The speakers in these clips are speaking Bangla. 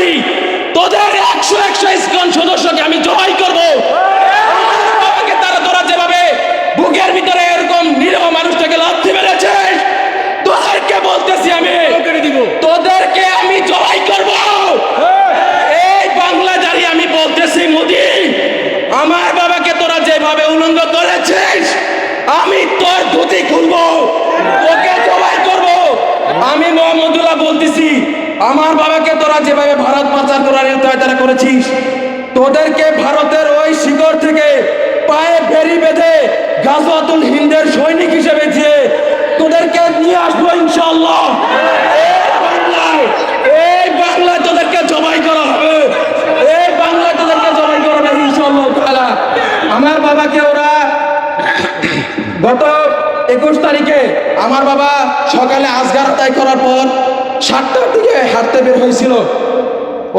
বলেছি তোদের একশো একশো ইসকন সদস্যকে আমি জয় করব। তারা তোরা যেভাবে বুকের ভিতরে এরকম মানুষটাকে লাথি মেরেছিস তোদেরকে বলতেছি আমি, তোদেরকে আমি জয় করব। এই বাংলা জারি আমি বলতেছি, মোদি, আমার বাবাকে তোরা যেভাবে উলঙ্গ করেছিস, আমি তোর ধুতি খুলবো তোকে জবাই করব আমি মোহাম্মদুল্লাহ বলতেছি আমার বাবাকে তোরা যেভাবে ভারত পাচার করার তারা করেছিস, তোদেরকে ভারতের ওই শিকড় থেকে পায়ে বেরি বেঁধে গাজওয়াতুল হিন্দের সৈনিক হিসেবে দিয়ে তোদেরকে নিয়ে আসব ইনশাল্লাহ এই বাংলায় তোদেরকে করা হবে এই তোদেরকে করা। আমার বাবাকে ওরা গত একুশ তারিখে, আমার বাবা সকালে আজগার আদায় করার পর সাতটার দিকে হাঁটতে বের হয়েছিল।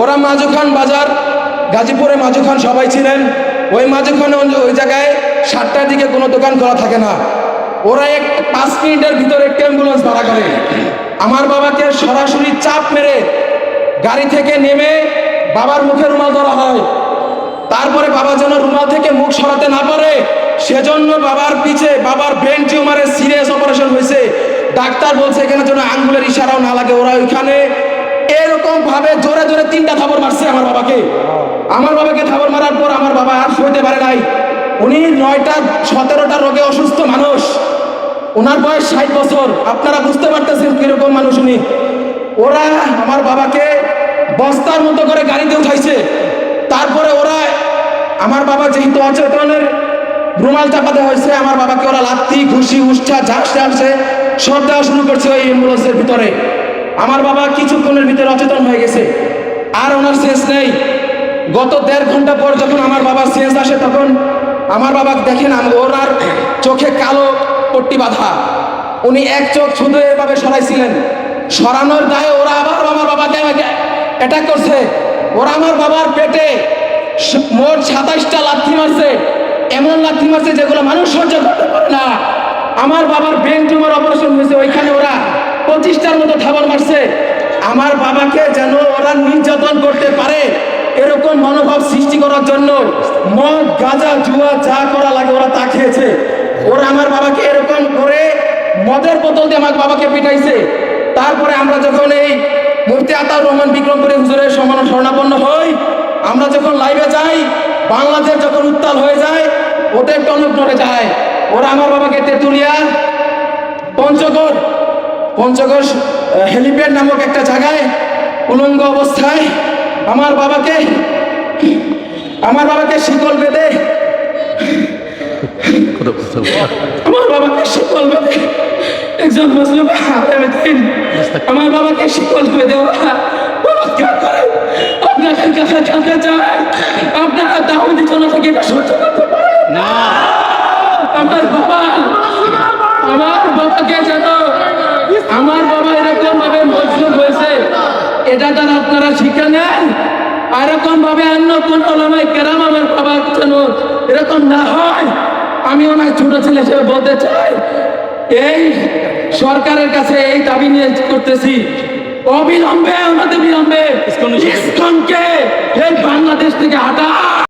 ওরা মাজুখান বাজার গাজীপুরে মাজুখান সবাই ছিলেন। ওই মাজুখানে ওই জায়গায় সাতটার দিকে কোনো দোকান খোলা থাকে না। ওরা এক পাঁচ মিনিটের ভিতরে একটা অ্যাম্বুলেন্স ভাড়া করে। আমার বাবাকে সরাসরি চাপ মেরে গাড়ি থেকে নেমে বাবার মুখে রুমাল ধরা হয়। তারপরে বাবা যেন রুমাল থেকে মুখ সরাতে না পারে, সেজন্য বাবার পিছে, বাবার ব্রেন টিউমারের সিরিয়াস অপারেশন হয়েছে। ডাক্তার বলছে এখানে যেন আঙ্গুলের ইশারাও না লাগে, ওরা ওইখানে এরকম ভাবে জোরে জোরে তিনটা থাবর মারছে আমার বাবাকে। আমার বাবাকে থাবর মারার পর আমার বাবা আর সইতে পারে নাই। উনি নয়টা, সতেরোটা রোগে অসুস্থ মানুষ। ওনার বয়স ষাট বছর। আপনারা বুঝতে পারতেছেন কীরকম মানুষ উনি। ওরা আমার বাবাকে বস্তার মতো করে গাড়িতে উঠাইছে। তারপরে ওরা আমার বাবা যেহেতু অচেতনের রুমাল চাপাতে হয়েছে, আমার বাবাকে ওরা লাত্তি, ঘুষি, উষ্ঠা, ঝাঁস টানছে সব দেওয়া শুরু করছে ওই অ্যাম্বুলেন্সের ভিতরে। আমার বাবা কিছুক্ষণের ভিতরে অচেতন হয়ে গেছে। আর ওনার শেষ নেই। গত দেড় ঘণ্টা পর যখন আমার বাবার শেষ আসে, তখন আমার বাবা দেখেন ওনার চোখে কালো পট্টি বাঁধা। উনি এক চোখ শুধু এভাবে সরাইছিলেন। সরানোর দায়ে ওরা আবার আমার বাবাকে অ্যাটাক করছে। ওরা আমার বাবার পেটে মোট সাতাইশটা লাথি মারছে। এমন লাথি মারছে যেগুলো মানুষ সহ্য করতে পারে না। আমার বাবার ব্রেন টিউমার অপারেশন হয়েছে, ওইখানে ওরা পঁচিশটার মতো থাবর মারছে। আমার বাবাকে যেন ওরা নির্যাতন করতে পারে, এরকম মনোভাব সৃষ্টি করার জন্য মদ, গাঁজা, জুয়া যা করা লাগে ওরা তা খেয়েছে। ওরা আমার বাবাকে এরকম করে মদের বোতল দিয়ে আমার বাবাকে পিটাইছে। তারপরে আমরা যখন এই মুফতি আতাউর রহমান বিক্রমপুরে হুজুরের সমান স্বর্ণাপন্ন হই, আমরা যখন লাইভে যাই, বাংলাদেশ যখন উত্তাল হয়ে যায়, ওদের টনক নড়ে যায়। ওরা আমার বাবাকে তেঁতুলিয়া, পঞ্চগড় পঞ্চগড় হেলিপ্যাড নামক একটা জায়গায় উলঙ্গ অবস্থায় আমার বাবাকে আমার বাবাকে শিকল বেঁধে, আমার বাবাকে শিকল বেঁধে, একজন মুসলিম আমার বাবাকে শিকল বেঁধে ওরা বলাৎকার কাছে চাই আপনারা দাউদি জনতাকে এটা সহ্য করতে পারেন না আমার বাবা আমার বাবাকে যেন আমার বাবা এরকম ভাবে মজলুম হয়েছে এটা তারা আপনারা শিক্ষা নেন। এরকম ভাবে অন্য কোন ওলামাই কেরাম আমার বাবার জন্য এরকম না হয়। আমি ওনার ছোট ছেলে হিসেবে বলতে চাই এই সরকারের কাছে এই দাবি নিয়ে করতেছি। অবিলম্বে আমাদের বিলম্বে। ইসকনকে এই বাংলাদেশ থেকে হাঁটা